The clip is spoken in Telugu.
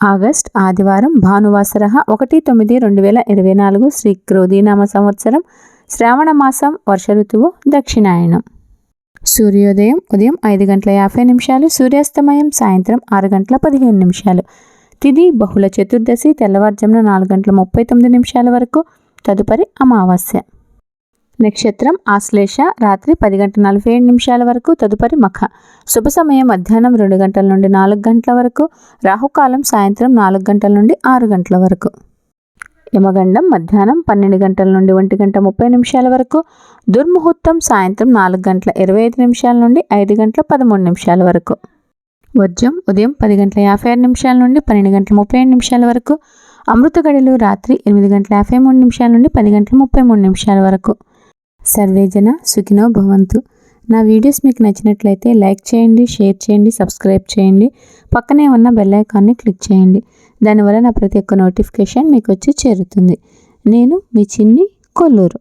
ఆగస్ట్ ఆదివారం భానువాసర ఒకటి తొమ్మిది రెండు వేల ఇరవై నాలుగు శ్రీ క్రోధీనామ సంవత్సరం శ్రావణ మాసం వర్ష ఋతువు దక్షిణాయనం. సూర్యోదయం ఉదయం ఐదు గంటల యాభై నిమిషాలు సూర్యాస్తమయం సాయంత్రం ఆరు గంటల పదిహేను నిమిషాలు. తిది బహుళ చతుర్దశి తెల్లవారుజామున నాలుగు గంటల ముప్పై తొమ్మిది నిమిషాల వరకు తదుపరి అమావాస్య. నక్షత్రం ఆశ్లేష రాత్రి పది గంటల నలభై ఏడు నిమిషాల వరకు తదుపరి మఖ. శుభ సమయం మధ్యాహ్నం రెండు గంటల నుండి నాలుగు గంటల వరకు రాహుకాలం సాయంత్రం నాలుగు గంటల నుండి ఆరు గంటల వరకు. యమగండం మధ్యాహ్నం పన్నెండు గంటల నుండి ఒంటి గంట ముప్పై నిమిషాల వరకు దుర్ముహూర్తం సాయంత్రం నాలుగు గంటల ఇరవై ఐదు నిమిషాల నుండి ఐదు గంటల పదమూడు నిమిషాల వరకు. వజ్రం ఉదయం పది గంటల యాభై ఆరు నిమిషాల నుండి పన్నెండు గంటల ముప్పై ఏడు నిమిషాల వరకు అమృత గడిలు రాత్రి ఎనిమిది గంటల యాభై మూడు నిమిషాల నుండి పది గంటల ముప్పై మూడు నిమిషాల వరకు. సర్వేజన సుఖినో భవంతు. నా వీడియోస్ మీకు నచ్చినట్లయితే లైక్ చేయండి షేర్ చేయండి సబ్స్క్రైబ్ చేయండి. పక్కనే ఉన్న బెల్ ఐకాన్ని క్లిక్ చేయండి. దానివల్ల నా ప్రతి ఒక్క నోటిఫికేషన్ మీకు వచ్చి చేరుతుంది. నేను మీ చిన్ని కొల్లూరు.